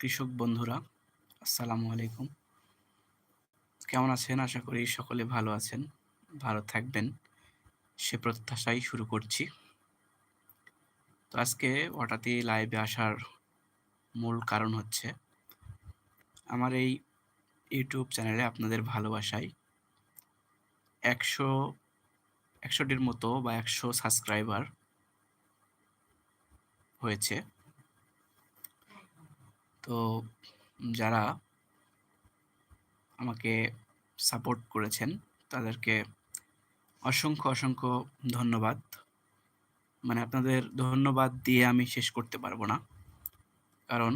কৃষক বন্ধুরা, আসসালামু আলাইকুম। কেমন আছেন? আশা করি সকলে ভালো আছেন, ভালো থাকবেন। সে প্রত্যাশাই শুরু করছি। তো আজকে হঠাৎই লাইভে আসার মূল কারণ হচ্ছে, আমার এই ইউটিউব চ্যানেলে আপনাদের ভালোবাসায় একশো, একশোটির মতো বা একশো সাবস্ক্রাইবার হয়েছে। তো যারা আমাকে সাপোর্ট করেছেন, তাদেরকে অসংখ্য অসংখ্য ধন্যবাদ। মানে আপনাদের ধন্যবাদ দিয়ে আমি শেষ করতে পারব না। কারণ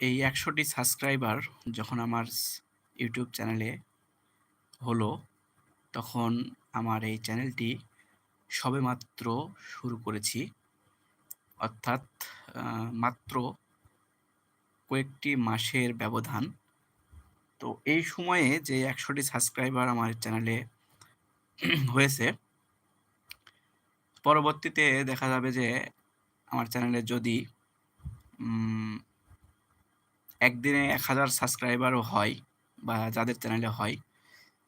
এই একশোটি সাবস্ক্রাইবার যখন আমার ইউটিউব চ্যানেলে হলো, তখন আমার এই চ্যানেলটি সবেমাত্র শুরু করেছি। অর্থাৎ মাত্র কয়েকটি মাসের ব্যবধান। তো এই সময়ে যে একশোটি সাবস্ক্রাইবার আমার চ্যানেলে হয়েছে, পরবর্তীতে দেখা যাবে যে আমার চ্যানেলে যদি একদিনে এক হাজার সাবস্ক্রাইবারও হয় বা যাদের চ্যানেলে হয়,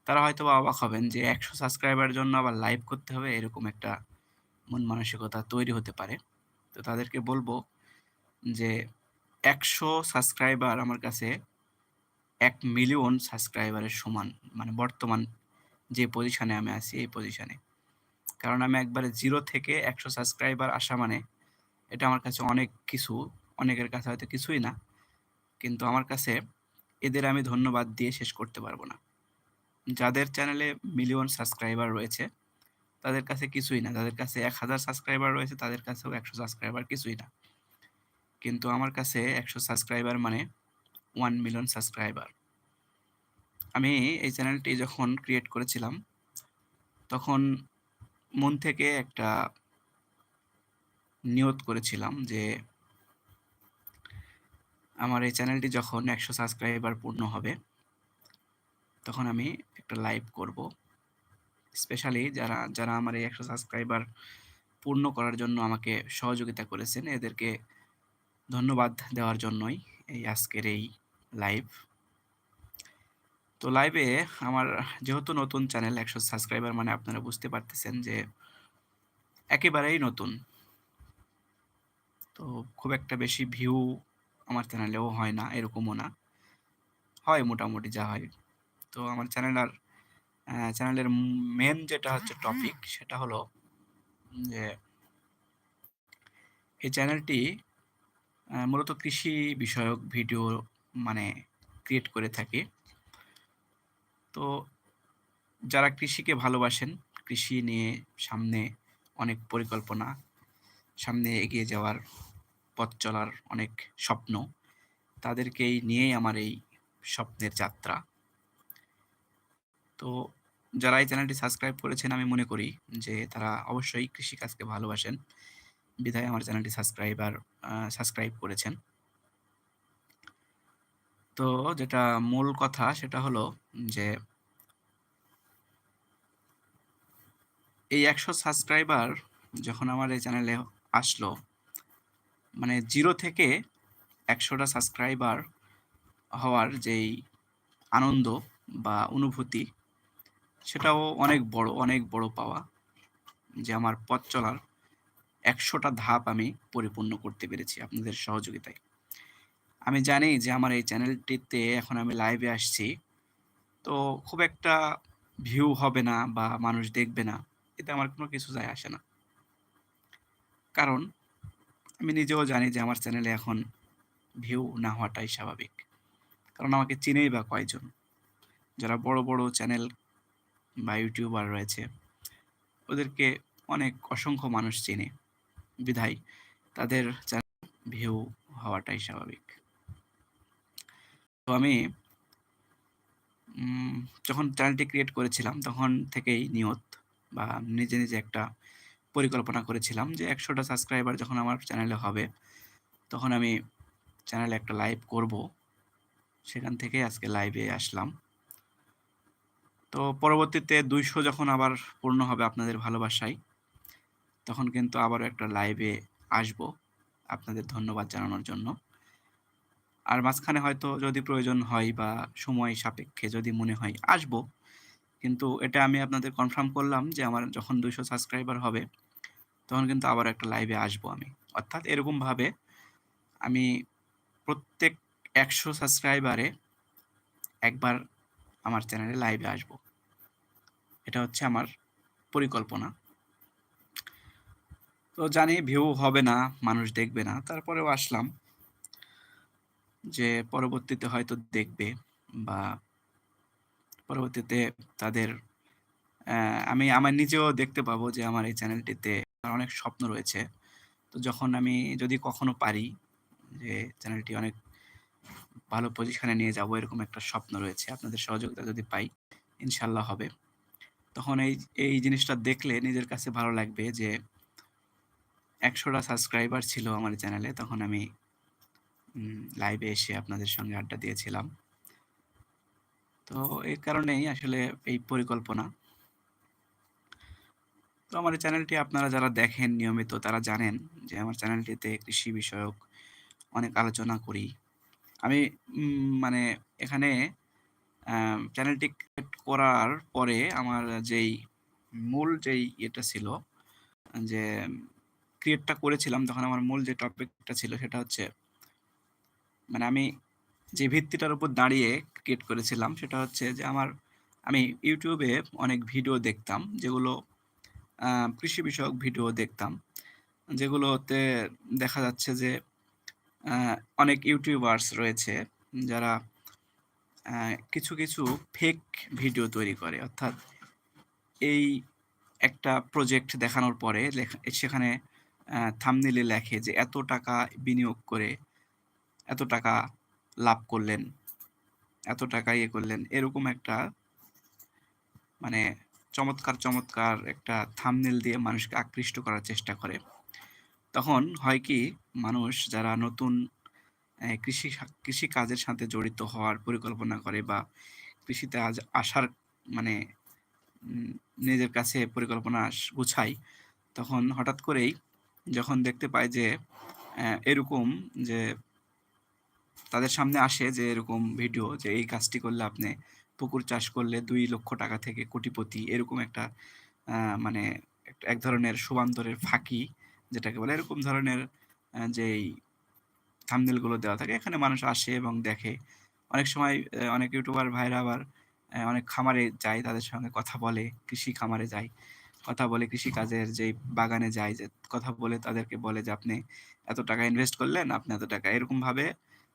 তারা হয়তো বা অবাক হবেন যে একশো সাবস্ক্রাইবার জন্য আবার লাইভ করতে হবে, এরকম একটা মন মানসিকতা তৈরি হতে পারে। তো তাদেরকে বলব যে একশো সাবস্ক্রাইবার আমার কাছে এক মিলিয়ন সাবস্ক্রাইবারের সমান মানে বর্তমান যে পজিশানে আমি আছি, এই পজিশানে কারণ আমি একবারে জিরো থেকে একশো সাবস্ক্রাইবার আসা মানে এটা আমার কাছে অনেক কিছু, অনেকের কাছে হয়তো কিছুই না। কিন্তু আমার কাছে এদের আমি ধন্যবাদ দিয়ে শেষ করতে পারব না। যাদের চ্যানেলে মিলিয়ন সাবস্ক্রাইবার রয়েছে, তাদের কাছে কিছুই না। যাদের কাছে এক হাজার সাবস্ক্রাইবার রয়েছে, তাদের কাছেও একশো সাবস্ক্রাইবার কিছুই না। কিন্তু আমার কাছে একশো সাবস্ক্রাইবার মানে ওয়ান মিলিয়ন সাবস্ক্রাইবার আমি এই চ্যানেলটি যখন ক্রিয়েট করেছিলাম, তখন মন থেকে একটা নিয়ত করেছিলাম যে আমার এই চ্যানেলটি যখন একশো সাবস্ক্রাইবার পূর্ণ হবে, তখন আমি একটা লাইভ করব। স্পেশালি যারা যারা আমার এই একশো সাবস্ক্রাইবার পূর্ণ করার জন্য আমাকে সহযোগিতা করেছেন, এদেরকে ধন্যবাদ দেওয়ার জন্যই এই আজকের এই লাইভ তো লাইভে আমার যেহেতু নতুন চ্যানেল একশো সাবস্ক্রাইবার মানে আপনারা বুঝতে পারতেছেন যে একেবারেই নতুন। তো খুব একটা বেশি ভিউ আমার চ্যানেলেও হয় না, এরকমও না। হয় মোটামুটি যা হয়। তো আমার চ্যানেল আর চ্যানেলের মেন যেটা হচ্ছে টপিক সেটা হলো যে এই চ্যানেলটি মূলত কৃষি বিষয়ক ভিডিও মানে ক্রিয়েট করে থাকি। তো যারা কৃষিকে ভালোবাসেন, কৃষি নিয়ে সামনে অনেক পরিকল্পনা, সামনে এগিয়ে যাওয়ার পথ চলার অনেক স্বপ্ন, তাদেরকেই নিয়েই আমার এই স্বপ্নের যাত্রা। তো যারা এই চ্যানেলটি সাবস্ক্রাইব করেছেন, আমি মনে করি যে তারা অবশ্যই কৃষিকাজকে ভালোবাসেন। বিধায় আমার চ্যানেলটি সাবস্ক্রাইবার সাবস্ক্রাইব করেছেন। তো যেটা মূল কথা সেটা হলো যে, এই একশো সাবস্ক্রাইবার যখন আমার এই চ্যানেলে আসলো মানে জিরো থেকে একশোটা সাবস্ক্রাইবার হওয়ার যেই আনন্দ বা অনুভূতি, সেটাও অনেক বড় অনেক বড় পাওয়া যে আমার পথ চলার একশোটা ধাপ আমি পরিপূর্ণ করতে পেরেছি আপনাদের সহযোগিতায়। আমি জানি যে আমার এই চ্যানেলটিতে এখন আমি লাইভে আসছি, তো খুব একটা ভিউ হবে না বা মানুষ দেখবে না, এতে আমার কোনো কিছু যায় আসে না। কারণ আমি নিজেও জানি যে আমার চ্যানেলে এখন ভিউ না হওয়াটাই স্বাভাবিক। কারণ আমাকে চিনেই বা কয়জন? যারা বড় বড় চ্যানেল বা ইউটিউবার রয়েছে, ওদেরকে অনেক অসংখ্য মানুষ চেনে। বিধায় তাদের চ্যানেল ভিউ হওয়াটাই স্বাভাবিক। তো আমি যখন চ্যানেলটি ক্রিয়েট করেছিলাম, তখন থেকেই নিয়ত বা নিজে নিজে একটা পরিকল্পনা করেছিলাম যে একশোটা সাবস্ক্রাইবার যখন আমার চ্যানেলে হবে, তখন আমি চ্যানেলে একটা লাইভ করব। সেখান থেকে আজকে লাইভে আসলাম। তো পরবর্তীতে দুইশো যখন আবার পূর্ণ হবে আপনাদের ভালোবাসায় তখন কিন্তু আবারও একটা লাইভে আসব আপনাদের ধন্যবাদ জানানোর জন্য। আর মাঝখানে হয়তো যদি প্রয়োজন হয় বা সময় সাপেক্ষে যদি মনে হয় আসব। কিন্তু এটা আমি আপনাদের কনফার্ম করলাম যে আমার যখন ২০০ সাবস্ক্রাইবার হবে, তখন কিন্তু আবার একটা লাইভে আসব আমি। অর্থাৎ এরকমভাবে আমি প্রত্যেক ১০০ সাবস্ক্রাইবারে একবার আমার চ্যানেলে লাইভে আসব। এটা হচ্ছে আমার পরিকল্পনা। তো জানি ভিউ হবে না, মানুষ দেখবে না। তারপরেও আসলাম। যে পরবর্তীতে হয়তো দেখবে বা পরবর্তীতে তাদের আমি আমার নিজেও দেখতে পাবো যে আমার এই চ্যানেলটিতে অনেক স্বপ্ন রয়েছে। তো যখন আমি যদি কখনো পারি যে চ্যানেলটি অনেক ভালো পজিশনে নিয়ে যাব এরকম একটা স্বপ্ন রয়েছে। আপনাদের সহযোগিতা যদি পাই, ইনশাল্লাহ হবে। তখন এই এই জিনিসটা দেখলে নিজের কাছে ভালো লাগবে যে ১০০ টা সাবস্ক্রাইবার ছিল আমার চ্যানেলে। তখন আমি লাইভে এসে আপনাদের সঙ্গে আড্ডা দিয়েছিলাম। তো এই কারণেই আসলে এই পরিকল্পনা। তো আমার চ্যানেলটি আপনারা যারা দেখেন নিয়মিত, তারা জানেন যে আমার চ্যানেলটিতে কৃষি বিষয়ক অনেক আলোচনা করি। আমি মানে এখানে চ্যানেলটি ক্রিয়েট করার পরে আমার যেই মূল যেই ইয়েটা ছিল, যে ক্রিয়েটটা করেছিলাম তখন আমার মূল যে টপিকটা ছিল সেটা হচ্ছে মানে আমি যে ভিত্তিটার উপর দাঁড়িয়ে ক্রিয়েট করেছিলাম সেটা হচ্ছে যে আমার আমি ইউটিউবে অনেক ভিডিও দেখতাম যেগুলো কৃষি বিষয়ক ভিডিও দেখতাম। যেগুলোতে দেখা যাচ্ছে যে অনেক ইউটিউবার্স রয়েছে যারা কিছু, কিছু ফেক ভিডিও তৈরি করে। অর্থাৎ এই একটা প্রজেক্ট দেখানোর পরে সেখানে আ থাম্বনেইলে লেখে যে এত টাকা বিনিয়োগ করে এত টাকা লাভ করলেন, এত টাকা ইয়ে করলেন। এরকম একটা মানে চমৎকার, চমৎকার একটা থামনেল দিয়ে মানুষকে আকৃষ্ট করার চেষ্টা করে। তখন হয় কি মানুষ যারা নতুন কৃষি কৃষি কাজের সাথে জড়িত হওয়ার পরিকল্পনা করে বা কৃষিতে আজ আসার মানে নিজের কাছে পরিকল্পনা গুছায়, তখন হঠাৎ করেই যখন দেখতে পায় যে এরকম যে তাদের সামনে আসে যে এরকম ভিডিও যে এই কাজটি করলে আপনি পুকুর চাষ করলে দুই লক্ষ টাকা থেকে কোটিপতি এরকম একটা মানে এক ধরনের শোভান্তরের ফাঁকি যেটাকে বলে এরকম ধরনের যেই থাম্বনেইলগুলো দেওয়া থাকে এখানে মানুষ আসে এবং দেখে। অনেক সময় অনেক ইউটিউবার ভাইরা আবার অনেক খামারে যায় তাদের সঙ্গে কথা বলে, কৃষি খামারে যায়। কথা বলে কৃষিকাজের যেই বাগানে যায় যে কথা বলে তাদেরকে বলে যে আপনি এত টাকা ইনভেস্ট করলেন, আপনি এত টাকা এরকমভাবে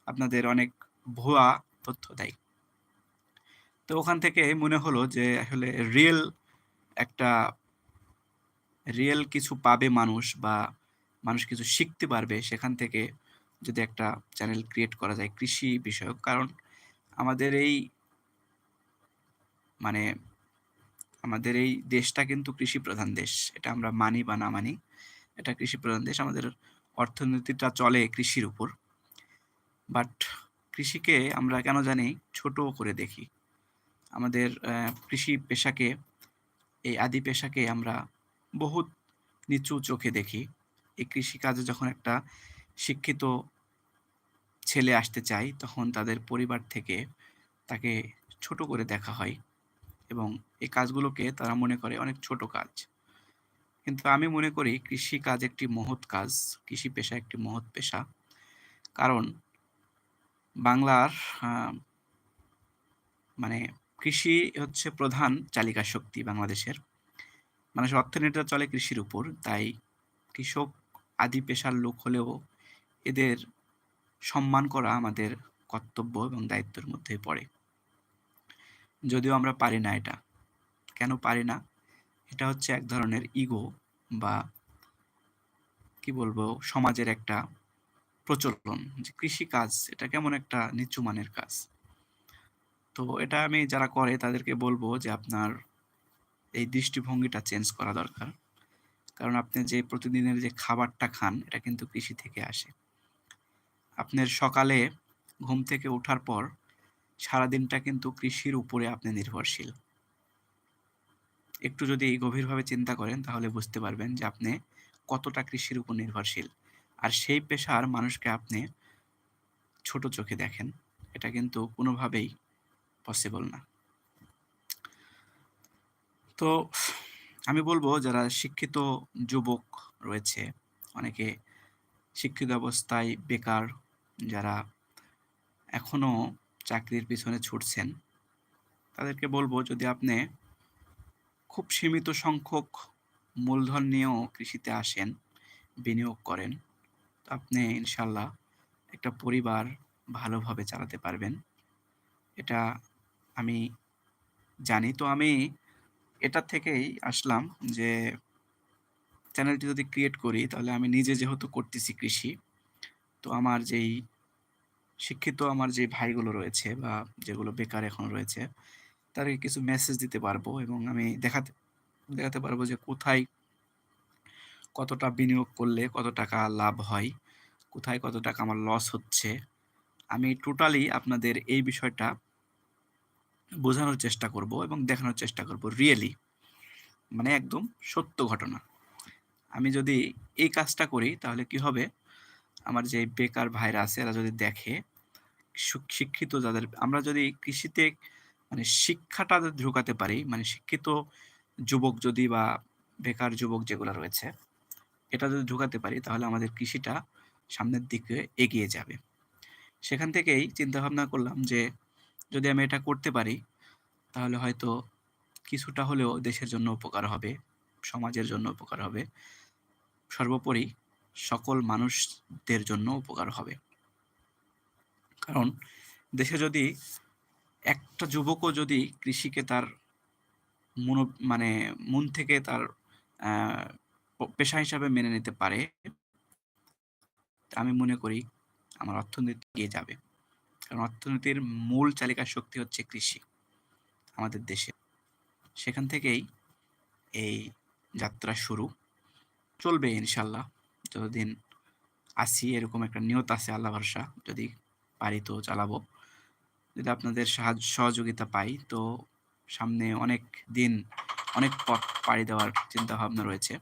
আপনাদের অনেক ভুয়া তথ্য দেয়। তো ওখান থেকে মনে হলো যে আসলে রিয়েল একটা রিয়েল কিছু পাবে মানুষ বা মানুষ কিছু শিখতে পারবে সেখান থেকে যদি একটা চ্যানেল ক্রিয়েট করা যায় কৃষি বিষয়ক। কারণ আমাদের এই মানে আমাদের এই দেশটা কিন্তু কৃষি প্রধান দেশ। এটা আমরা মানি বা না মানি। এটা কৃষি প্রধান দেশ। আমাদের অর্থনীতিটা চলে কৃষির উপর। বাট কৃষিকে আমরা কেন জানি ছোট করে দেখি। আমাদের কৃষি পেশাকে, এই আদি পেশাকে আমরা বহুত নিচু চোখে দেখি। এই কৃষিকাজে যখন একটা শিক্ষিত ছেলে আসতে চায়, তখন তাদের পরিবার থেকে তাকে ছোট করে দেখা হয় এবং এই কাজগুলোকে তারা মনে করে অনেক ছোট কাজ। কিন্তু আমি মনে করি কৃষিকাজ একটি মহৎ কাজ। কৃষি পেশা একটি মহৎ পেশা। কারণ বাংলার মানে কৃষি হচ্ছে প্রধান চালিকা শক্তি বাংলাদেশের। মানুষের অর্থনীতিটা চলে কৃষির উপর। তাই কৃষক আদি পেশার লোক হলেও এদের সম্মান করা আমাদের কর্তব্য এবং দায়িত্বের মধ্যে পড়ে। যদিও আমরা পারি না এটা। কেন পারি না? এটা হচ্ছে এক ধরনের ইগো বা কি বলব, সমাজের একটা প্রচলন যে কৃষিকাজ এটা কেমন একটা নিচু মানের কাজ। তো এটা আমি যারা করে তাদেরকে বলব যে আপনার এই দৃষ্টিভঙ্গিটা চেঞ্জ করা দরকার। কারণ আপনি যে প্রতিদিনের যে খাবারটা খান, এটা কিন্তু কৃষি থেকে আসে। আপনার সকালে ঘুম থেকে ওঠার পর সারাদিনটা কিন্তু কৃষির উপরে আপনি নির্ভরশীল। একটু যদি গভীরভাবে চিন্তা করেন, তাহলে বুঝতে পারবেন যে আপনি কতটা কৃষির উপর নির্ভরশীল। আর সেই পেশার মানুষকে আপনি ছোট চোখে দেখেন, এটা কিন্তু কোনোভাবেই পসিবল না তো আমি বলব, যারা শিক্ষিত যুবক রয়েছে, অনেকে শিক্ষিত অবস্থায় বেকার, যারা এখনও চাকরির পিছনে ছুটছেন। তাদেরকে বলব, যদি আপনি খুব সীমিত সংখ্যক মূলধন নিয়েও কৃষিতে আসেন, বিনিয়োগ করেন, তো আপনি ইনশাল্লাহ একটা পরিবার ভালোভাবে চালাতে পারবেন। এটা আমি জানি। তো আমি এটা থেকেই আসলাম যে চ্যানেলটি যদি ক্রিয়েট করি, তাহলে আমি নিজে যেহেতু করতেছি কৃষি, তো আমার যেই শিক্ষিত আমার যে ভাইগুলো রয়েছে বা যেগুলো বেকার এখন রয়েছে তাদেরকে কিছু মেসেজ দিতে পারব এবং আমি দেখাতে দেখাতে পারব যে কোথায় কতটা বিনিয়োগ করলে কত টাকা লাভ হয়, কোথায় কত টাকা আমার লস হচ্ছে। আমি টোটালি আপনাদের এই বিষয়টা বোঝানোর চেষ্টা করব এবং দেখানোর চেষ্টা করব রিয়েলি মানে একদম সত্য ঘটনা। আমি যদি এই কাজটা করি তাহলে কি হবে? আমার যে বেকার ভাইরা আছে এরা যদি দেখে শিক্ষিত যাদের, আমরা যদি কৃষিতে মানে শিক্ষাটা ঢুকাতে পারি মানে শিক্ষিত যুবক যদি বা বেকার যুবক যেগুলো রয়েছে, এটা যদি ঢুকাতে পারি, তাহলে আমাদের কৃষিটা সামনের দিকে এগিয়ে যাবে। সেখান থেকেই চিন্তা ভাবনা করলাম যে, যদি আমি এটা করতে পারি, তাহলে হয়তো কিছুটা হলেও দেশের জন্য উপকার হবে, সমাজের জন্য উপকার হবে, সর্বোপরি সকল মানুষদের জন্য উপকার হবে। কারণ দেশে যদি একটা যুবকও যদি কৃষিকে তার মন মানে মন থেকে তার পেশা হিসাবে মেনে নিতে পারে, আমি মনে করি আমার অর্থনীতি এগিয়ে যাবে। কারণ অর্থনীতির মূল চালিকা শক্তি হচ্ছে কৃষি আমাদের দেশে। সেখান থেকেই এই যাত্রা শুরু। চলবে ইনশাল্লাহ যতদিন আসি, এরকম একটা নিয়ত আছে, আল্লাহ ভরসা। যদি পারি তো চালাবো। যদি আপনাদের সাহায্য, সহযোগিতা পাই তো সামনে অনেক দিন, অনেক পথ পাড়ি দেওয়ার চিন্তা ভাবনা রয়েছে।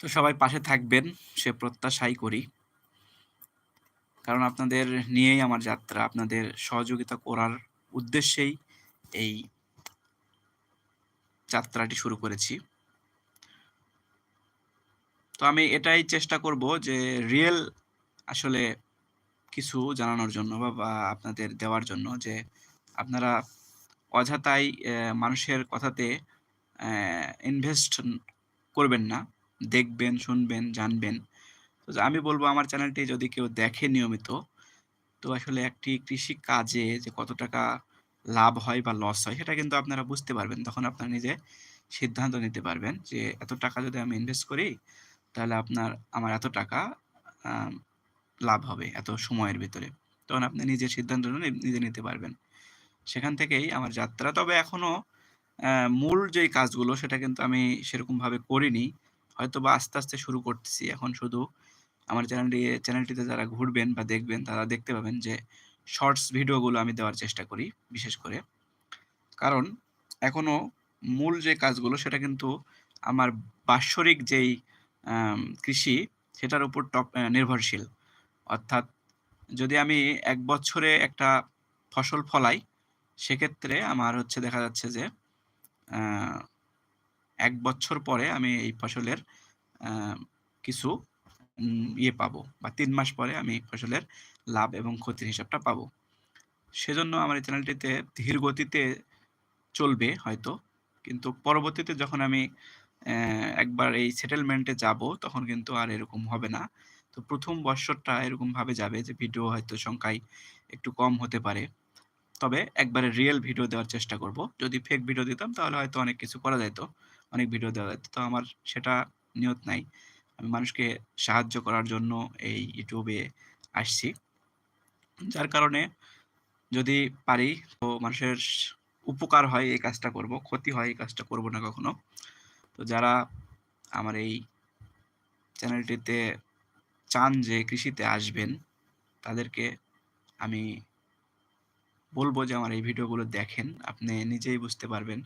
তো সবাই পাশে থাকবেন, সে প্রত্যাশাই করি। কারণ আপনাদের নিয়েই আমার যাত্রা, আপনাদের সহযোগিতা করার উদ্দেশ্যেই এই যাত্রাটি শুরু করেছি। তো আমি এটাই চেষ্টা করব যে রিয়েল আসলে কিছু জানানোর জন্য বা আপনাদের দেওয়ার জন্য যে আপনারা অযথাই মানুষের কথাতে ইনভেস্ট করবেন না। দেখবেন, শুনবেন, জানবেন। তো আমি বলব আমার চ্যানেলটি যদি কেউ দেখে নিয়মিত, তো আসলে একটি কৃষি কাজে যে কত টাকা লাভ হয় বা লস হয়, সেটা কিন্তু আপনারা বুঝতে পারবেন। তখন আপনারা নিজে সিদ্ধান্ত নিতে পারবেন যে এত টাকা যদি আমি ইনভেস্ট করি, তাহলে আপনার, আমার এত টাকা লাভ হবে এত সময়ের ভিতরে। তখন আপনি নিজের সিদ্ধান্ত নিজে নিতে পারবেন। সেখান থেকেই আমার যাত্রা। তবে এখনও মূল যে কাজগুলো সেটা কিন্তু আমি সেরকমভাবে করিনি। হয়তো বা আস্তে আস্তে শুরু করতেছি। এখন শুধু আমার চ্যানেলটি চ্যানেলটিতে যারা ঘুরবেন বা দেখবেন, তারা দেখতে পাবেন যে শর্টস ভিডিওগুলো আমি দেওয়ার চেষ্টা করি, বিশেষ করে। কারণ এখনও মূল যে কাজগুলো সেটা কিন্তু আমার বাৎসরিক যেই কৃষি, সেটার উপর টপ নির্ভরশীল। অর্থাৎ যদি আমি এক বছরে একটা ফসল ফলাই, সেক্ষেত্রে আমার হচ্ছে দেখা যাচ্ছে যে এক বছর পরে আমি এই ফসলের কিছু ইয়ে পাবো বা তিন মাস পরে আমি ফসলের লাভ এবং ক্ষতির হিসাবটা পাবো। সেজন্য আমার এই চ্যানেলটিতে ধীর গতিতে চলবে হয়তো, কিন্তু পরবর্তীতে যখন আমি একবার এই সেটেলমেন্টে যাব, তখন কিন্তু আর এরকম হবে না। তো প্রথম বৎসরটা এরকমভাবে যাবে যে ভিডিও হয়তো সংখ্যায় একটু কম হতে পারে। তবে একবারে রিয়েল ভিডিও দেওয়ার চেষ্টা করব। যদি ফেক ভিডিও দিতাম তাহলে হয়তো অনেক কিছু করা যেত অনেক ভিডিও দেওয়া যেত তো আমার সেটা নিয়ত নাই। আমি মানুষকে সাহায্য করার জন্য এই ইউটিউবে আসছি। যার কারণে যদি পারি তো মানুষের উপকার হয় এই কাজটা করব, ক্ষতি হয় এই কাজটা করব না কখনো। তো যারা আমার এই চ্যানেলটিতে চান যে কৃষিতে আসবেন তাদেরকে আমি বলব যে আমার এই ভিডিওগুলো দেখেন আপনি নিজেই বুঝতে পারবেন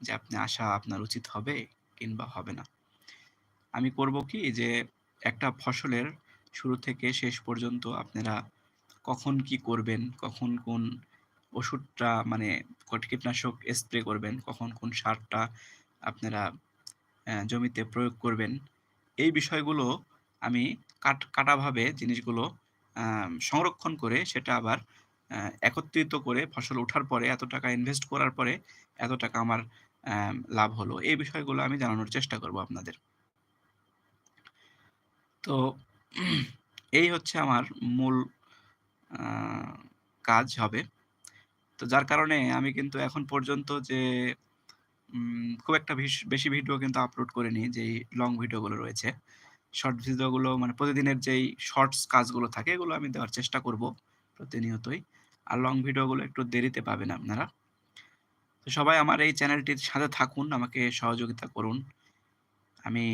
যে আপনি আসা আপনার উচিত হবে কিংবা হবে না আমি করব কি যে একটা ফসলের শুরু থেকে শেষ পর্যন্ত আপনারা কখন কি করবেন, কখন কোন ওষুধটা মানে কীটনাশক স্প্রে করবেন, কখন কোন সারটা আপনারা জমিতে প্রয়োগ করবেন। এই বিষয়গুলো আমি কাট, কাটাভাবে জিনিসগুলো সংরক্ষণ করে সেটা আবার একত্রিত করে ফসল ওঠার পরে, এত টাকা ইনভেস্ট করার পরে, এত টাকা আমার লাভ হলো। এই বিষয়গুলো আমি জানানোর চেষ্টা করব আপনাদের। তো, এই হচ্ছে আমার মূল কাজ হবে। তো যার কারণে আমি কিন্তু এখন পর্যন্ত যে খুব একটা বেশি ভিডিও কিন্তু আপলোড করিনি, যেই লং ভিডিওগুলো রয়েছে। শর্ট ভিডিওগুলো মানে প্রতিদিনের যেই শর্টস কাজগুলো থাকে এগুলো আমি দেওয়ার চেষ্টা করব প্রতিনিয়তই। আর লং ভিডিওগুলো একটু দেরিতে পাবেন আপনারা। তো সবাই আমার এই চ্যানেলটির সাথে থাকুন, আমাকে সহযোগিতা করুন। আমি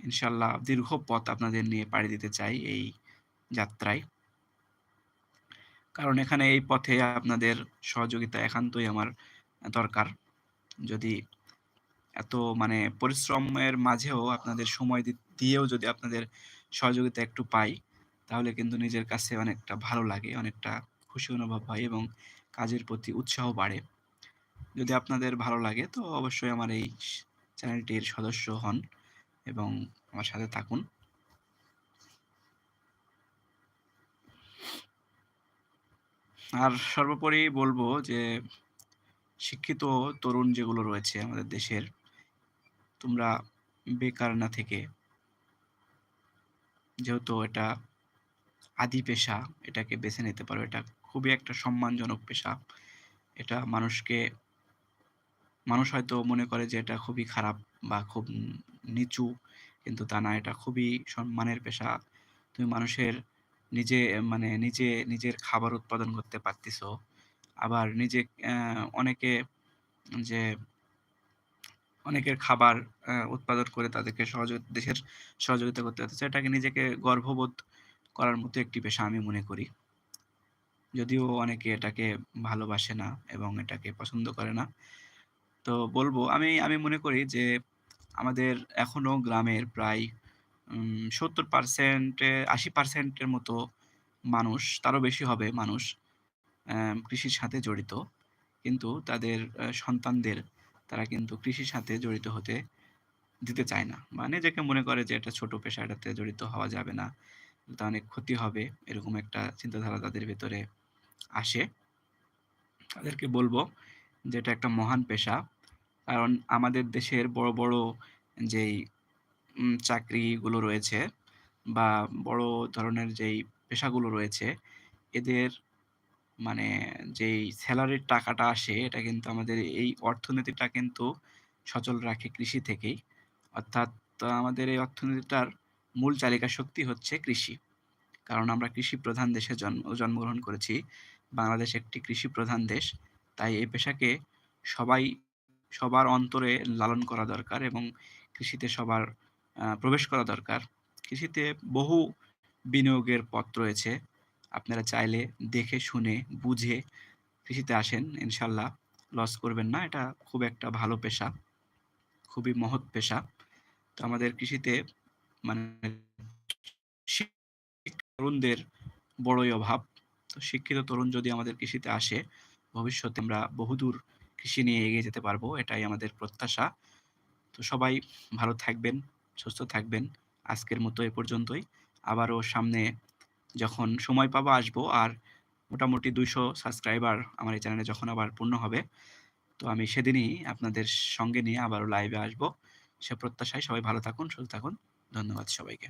ইনশাআল্লাহ দীর্ঘ পথ আপনাদের নিয়ে পাড়ি দিতে চাই এই যাত্রায়। কারণ এখানে এই পথে আপনাদের সহযোগিতা একান্তই আমার দরকার। যদি এত মানে পরিশ্রমের মাঝেও আপনাদের সময় দিয়েও যদি আপনাদের সহযোগিতা একটু পাই, তাহলে কিন্তু নিজের কাছে অনেকটা ভালো লাগে, অনেকটা খুশি অনুভব হয় এবং কাজের প্রতি উৎসাহ বাড়ে। যদি আপনাদের ভালো লাগে তো অবশ্যই আমার এই চ্যানেলটির সদস্য হন এবং আমার সাথে থাকুন। আর সর্বোপরি বলব যে শিক্ষিত তরুণ যেগুলো রয়েছে আমাদের দেশের, তোমরা বেকার না থেকে যেহেতু এটা আদি পেশা, এটাকে বেছে নিতে পারো। এটা খুবই একটা সম্মানজনক পেশা। এটা মানুষকে মানুষ হয়তো মনে করে যে এটা খুবই খারাপ বা খুব নিচু। কিন্তু তা না, এটা খুবই সম্মানের পেশা। তুমি মানুষের নিজে মানে নিজে নিজের খাবার উৎপাদন করতে পারতেছো। আবার নিজে অনেকে যে অনেকের খাবার উৎপাদন করে তাদেরকে সহযোগিতা দেশের সহযোগিতা করতে পারতেছে। এটাকে নিজেকে গর্ববোধ করার মতো একটি পেশা আমি মনে করি। যদিও অনেকে এটাকে ভালোবাসে না এবং এটাকে পছন্দ করে না। তো বলব আমি আমি মনে করি যে আমাদের এখনও গ্রামের প্রায় সত্তর ৭০% এ ৮০% এর মতো মানুষ, তারও বেশি হবে মানুষ কৃষির সাথে জড়িত। কিন্তু তাদের সন্তানদের তারা কিন্তু কৃষির সাথে জড়িত হতে দিতে চায় না। বা নিজেকে মনে করে যে এটা ছোট পেশা, এটাতে জড়িত হওয়া যাবে না। এটা অনেক ক্ষতি হবে। এরকম একটা চিন্তাধারা তাদের ভেতরে আসে। তাদেরকে বলব যে এটা একটা মহান পেশা। কারণ আমাদের দেশের বড়, বড় যেই চাকরিগুলো রয়েছে বা বড় ধরনের যেই পেশাগুলো রয়েছে, এদের মানে যেই সেলারির টাকাটা আসে, এটা কিন্তু আমাদের এই অর্থনীতিটা কিন্তু সচল রাখে কৃষি থেকেই। অর্থাৎ আমাদের এই অর্থনীতিটার মূল চালিকা শক্তি হচ্ছে কৃষি। কারণ আমরা কৃষি প্রধান দেশে জন্ম, জন্মগ্রহণ করেছি। বাংলাদেশ একটি কৃষি প্রধান দেশ। তাই এই পেশাকে সবাই, সবার অন্তরে লালন করা দরকার এবং কৃষিতে সবার প্রবেশ করা দরকার। কৃষিতে বহু বিনিয়োগের পথ রয়েছে। আপনারা চাইলে দেখে শুনে বুঝে কৃষিতে আসেন। ইনশাল্লাহ লস করবেন না। এটা খুব একটা ভালো পেশা। খুবই মহৎ পেশা। তো আমাদের কৃষিতে মানে তরুণদের বড়ই অভাব। তো শিক্ষিত তরুণ যদি আমাদের কৃষিতে আসে, ভবিষ্যতে আমরা বহুদূর কৃষি নিয়ে এগিয়ে যেতে পারব। এটাই আমাদের প্রত্যাশা। তো সবাই ভালো থাকবেন, সুস্থ থাকবেন। আজকের মতো এ পর্যন্তই। আবারও সামনে যখন সময় পাবো আসব। আর মোটামুটি ২০০ সাবস্ক্রাইবার আমার এই চ্যানেলে যখন আবার পূর্ণ হবে, তো আমি সেদিনই আপনাদের সঙ্গে নিয়ে আবারও লাইভে আসব। সে প্রত্যাশায় সবাই ভালো থাকুন, সুস্থ থাকুন। ধন্যবাদ সবাইকে।